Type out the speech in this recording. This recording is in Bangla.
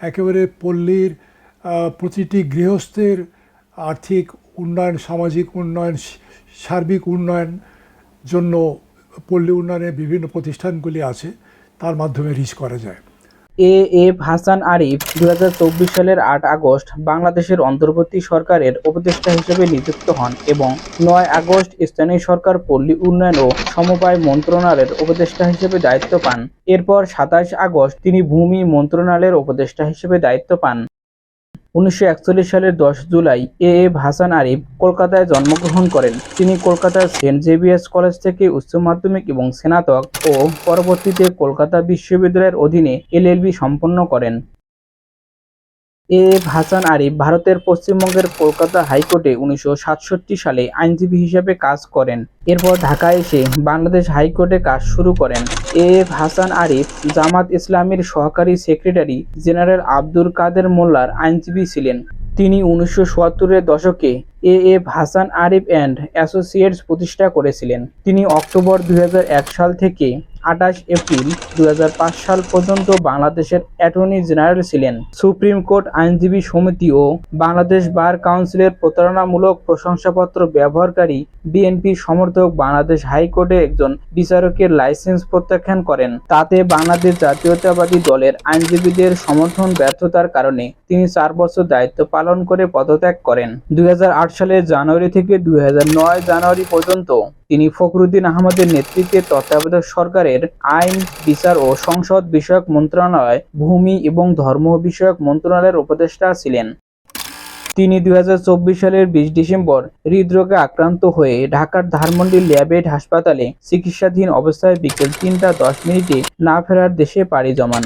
একেবারে পল্লীর প্রতিটি গৃহস্থের আর্থিক উন্নয়ন, সামাজিক উন্নয়ন সার্বিক উন্নয়ন জন্য পল্লী উন্নয়নের বিভিন্ন প্রতিষ্ঠানগুলি আছে, তার মাধ্যমে রিচ করা যায়। এ. এফ হাসান আরিফ দু হাজার চব্বিশ সালের আট আগস্ট বাংলাদেশের অন্তর্বর্তী সরকারের উপদেষ্টা হিসেবে নিযুক্ত হন এবং নয় আগস্ট স্থানীয় সরকার পল্লী উন্নয়ন ও সমবায় মন্ত্রণালয়ের উপদেষ্টা হিসেবে দায়িত্ব পান। এরপর সাতাশ আগস্ট তিনি ভূমি মন্ত্রণালয়ের উপদেষ্টা হিসেবে দায়িত্ব পান। উনিশশো একচল্লিশ সালের দশ জুলাই এ এফ হাসান আরিফ কলকাতায় জন্মগ্রহণ করেন। তিনি কলকাতার সেন্ট জেভিয়ার্স কলেজ থেকে উচ্চ মাধ্যমিক এবং স্নাতক ও পরবর্তীতে কলকাতা বিশ্ববিদ্যালয়ের অধীনে এলএলবি সম্পন্ন করেন। এ হাসান আরিফ ভারতের পশ্চিমবঙ্গের কলকাতা হাইকোর্টে উনিশশো সাতষট্টি সালে আইনজীবী হিসেবে কাজ করেন। এরপর ঢাকায় এসে বাংলাদেশ হাইকোর্টে কাজ শুরু করেন। এ হাসান আরিফ জামাত ইসলামীর সহকারী সেক্রেটারি জেনারেল আব্দুল কাদের মোল্লার আইনজীবী ছিলেন। তিনি উনিশশো সত্তরের দশকে A F Hasan Arif and associates প্রতিষ্ঠা করেছিলেন। তিনি অক্টোবর দুই হাজার এক সাল থেকে আঠাশ এপ্রিল দু হাজার পাঁচ সাল পর্যন্ত বাংলাদেশের অ্যাটর্নি জেনারেল ছিলেন। সুপ্রিম কোর্ট আইনজীবী সমিতি ও বাংলাদেশ বার কাউন্সিলের প্রতারণামূলক প্রশংসাপত্র ব্যবহারকারী বিএনপি সমর্থক বাংলাদেশ হাইকোর্টে একজন বিচারকের লাইসেন্স প্রত্যাখ্যান করেন। তাতে বাংলাদেশ জাতীয়তাবাদী দলের আইনজীবীদের সমর্থন, ব্যর্থতার কারণে তিনি চার বছর দায়িত্ব পালন করে পদত্যাগ করেন। দুই হাজার আট সালের জানুয়ারি থেকে দুই হাজার নয় জানুয়ারি পর্যন্ত তিনি ফখরুদ্দিন আহমদের নেতৃত্বে তত্ত্বাবধায়ক সরকারের আইন, বিচার ও সংসদ বিষয়ক মন্ত্রণালয়, ভূমি এবং ধর্ম বিষয়ক মন্ত্রণালয়ের উপদেষ্টা ছিলেন। তিনি দু হাজার চব্বিশ সালের বিশ ডিসেম্বর হৃদরোগে আক্রান্ত হয়ে ঢাকার ধানমন্ডি ল্যাবেট হাসপাতালে চিকিৎসাধীন অবস্থায় বিকেল তিনটা দশ মিনিটে না ফেরার দেশে পাড়ি জমান।